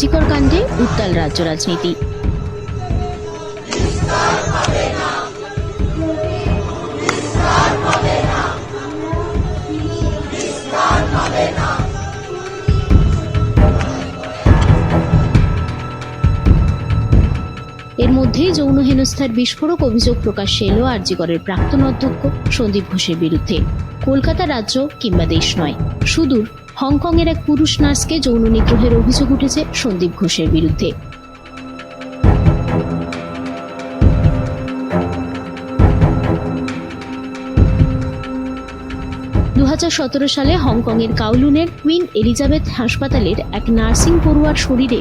আরজিকর কাণ্ডে উত্তাল রাজ্য রাজনীতি। এর মধ্যেই যৌন হেনস্থার বিস্ফোরক অভিযোগ প্রকাশ্যে এলো আরজিকরের প্রাক্তন অধ্যক্ষ সন্দীপ ঘোষের বিরুদ্ধে। কলকাতা রাজ্য কিংবা দেশ নয়, সুদূর হংকংয়ের এক পুরুষ নার্সকে যৌন নিগ্রহের অভিযোগ উঠেছে সন্দীপ ঘোষের বিরুদ্ধে। দু সালে হংকংয়ের কাউলুনের কুইন এলিজাবেথ হাসপাতালের এক নার্সিং পড়ুয়ার শরীরে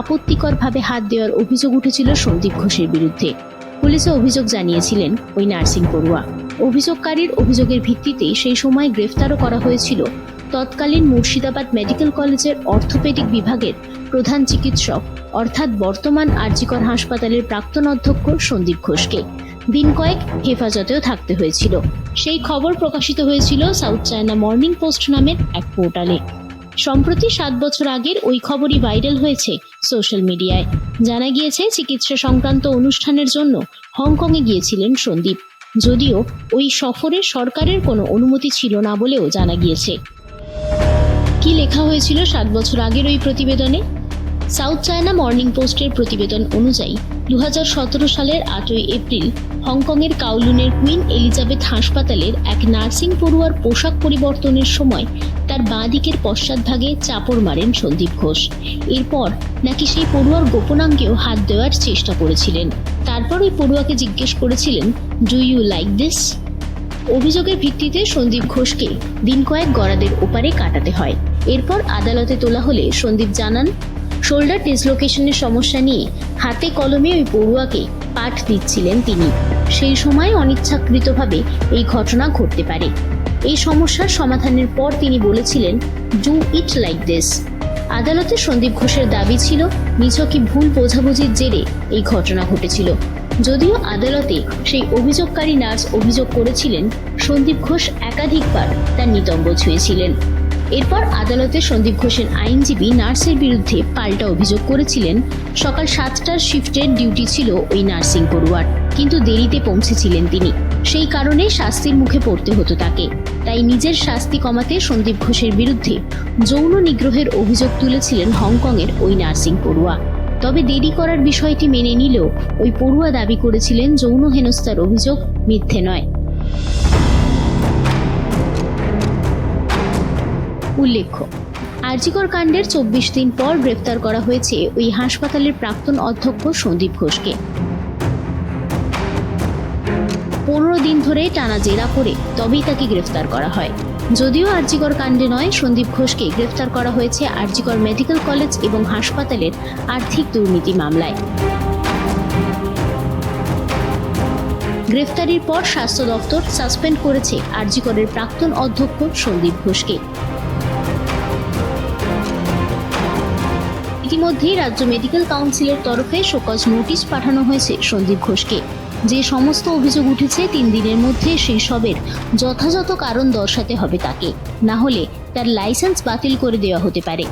আপত্তিকরভাবে হাত দেওয়ার অভিযোগ উঠেছিল সন্দীপ ঘোষের বিরুদ্ধে। পুলিশে অভিযোগ জানিয়েছিলেন ওই নার্সিং পড়ুয়া। অভিযোগকারীর অভিযোগের ভিত্তিতেই সেই সময় গ্রেফতারও করা হয়েছিল তৎকালীন মুর্শিদাবাদ মেডিকেল কলেজের অর্থোপেডিক বিভাগের প্রধান চিকিৎসক, অর্থাৎ বর্তমান আরজিকর হাসপাতালের প্রাক্তন অধ্যক্ষ সন্দীপ ঘোষকে। দিন কয়েক হেফাজতেও থাকতে হয়েছিল। সেই খবর প্রকাশিত হয়েছিল সাউথ চায়না মর্নিং পোস্ট নামের এক পোর্টালে। সম্প্রতি সাত বছর আগের ওই খবরই ভাইরাল হয়েছে সোশ্যাল মিডিয়ায়। জানা গিয়েছে, চিকিৎসা সংক্রান্ত অনুষ্ঠানের জন্য হংকংয়ে গিয়েছিলেন সন্দীপ। যদিও ওই সফরে সরকারের কোনো অনুমতি ছিল না বলেও জানা গিয়েছে। কি লেখা হয়েছিল সাত বছর আগের ওই প্রতিবেদনে? সাউথ চায়না মর্নিং পোস্টের প্রতিবেদন অনুযায়ী দু হাজার সতেরো সালের আটই এপ্রিল, হংকংয়ের কাউলুনের কুইন এলিজাবেথ হাসপাতালের এক নার্সিং পড়ুয়ার পোশাক পরিবর্তনের সময় তার বাঁ দিকের পশ্চাৎভাগে চাপড় মারেন সন্দীপ ঘোষ। এরপর নাকি সেই পড়ুয়ার গোপনাঙ্গেও হাত দেওয়ার চেষ্টা করেছিলেন। তারপর ওই পড়ুয়াকে জিজ্ঞেস করেছিলেন ডু ইউ লাইক দিস অভিযোগের ভিত্তিতে সন্দীপ ঘোষকে দিন কয়েক গড়াদের ওপারে কাটাতে হয়। এরপর আদালতে তোলা হলে সন্দীপ জানান, শোল্ডার ডিসলোকেশনের সমস্যা নিয়ে হাতে কলমে ওই পড়ুয়াকে পাঠ দিচ্ছিলেন তিনি। সেই সময় অনিচ্ছাকৃতভাবে এই ঘটনা ঘটতে পারে। এই সমস্যার সমাধানের পর তিনি বলেছিলেন, ডু ইট লাইক দিস। আদালতে সন্দীপ ঘোষের দাবি ছিল নিছকই ভুল বোঝাবুঝির জেরে এই ঘটনা ঘটেছিল। যদিও আদালতে সেই অভিযোগকারী নার্স অভিযোগ করেছিলেন, সন্দীপ ঘোষ একাধিকবার তার নিতম্ব ছুঁয়েছিলেন। এরপর আদালতে সন্দীপ ঘোষের আইনজীবী নার্সের বিরুদ্ধে পাল্টা অভিযোগ করেছিলেন। সকাল সাতটার শিফটের ডিউটি ছিল ওই নার্সিং পড়ুয়ার, কিন্তু দেরিতে পৌঁছেছিলেন তিনি। সেই কারণে শাস্তির মুখে পড়তে হতো তাকে। তাই নিজের শাস্তি কমাতে সন্দীপ ঘোষের বিরুদ্ধে যৌন নিগ্রহের অভিযোগ তুলেছিলেন হংকংয়ের ওই নার্সিং পড়ুয়া। তবে দেরি করার বিষয়টি মেনে নিলেও ওই পড়ুয়া দাবি করেছিলেন যৌন হেনস্থার অভিযোগ মিথ্যে নয়। উল্লেখ্য। আরজিকর কাণ্ডের চব্বিশ দিন পর গ্রেফতার করা হয়েছে ওই হাসপাতালের প্রাক্তন অধ্যক্ষ সন্দীপ ঘোষকে। পনেরো দিন ধরে টানা জেরা করে তবেই তাকে গ্রেফতার করা হয়। যদিও আরজিকর কাণ্ডে নয়, সন্দীপ ঘোষকে গ্রেফতার করা হয়েছে আরজিকর মেডিকেল কলেজ এবং হাসপাতালের আর্থিক দুর্নীতি মামলায়। গ্রেফতারির পর স্বাস্থ্য দপ্তর সাসপেন্ড করেছে আরজিকরের প্রাক্তন অধ্যক্ষ সন্দীপ ঘোষকে। ইতিমধ্যেই রাজ্য মেডিকেল কাউন্সিলের তরফে শোকজ নোটিশ পাঠানো হয়েছে সন্দীপ ঘোষকে। যে সমস্ত অভিযোগ উঠেছে, তিন দিনের মধ্যে সেই সবের যথাযথ কারণ দর্শাতে হবে তাকে। না হলে তার লাইসেন্স বাতিল করে দেওয়া হতে পারে।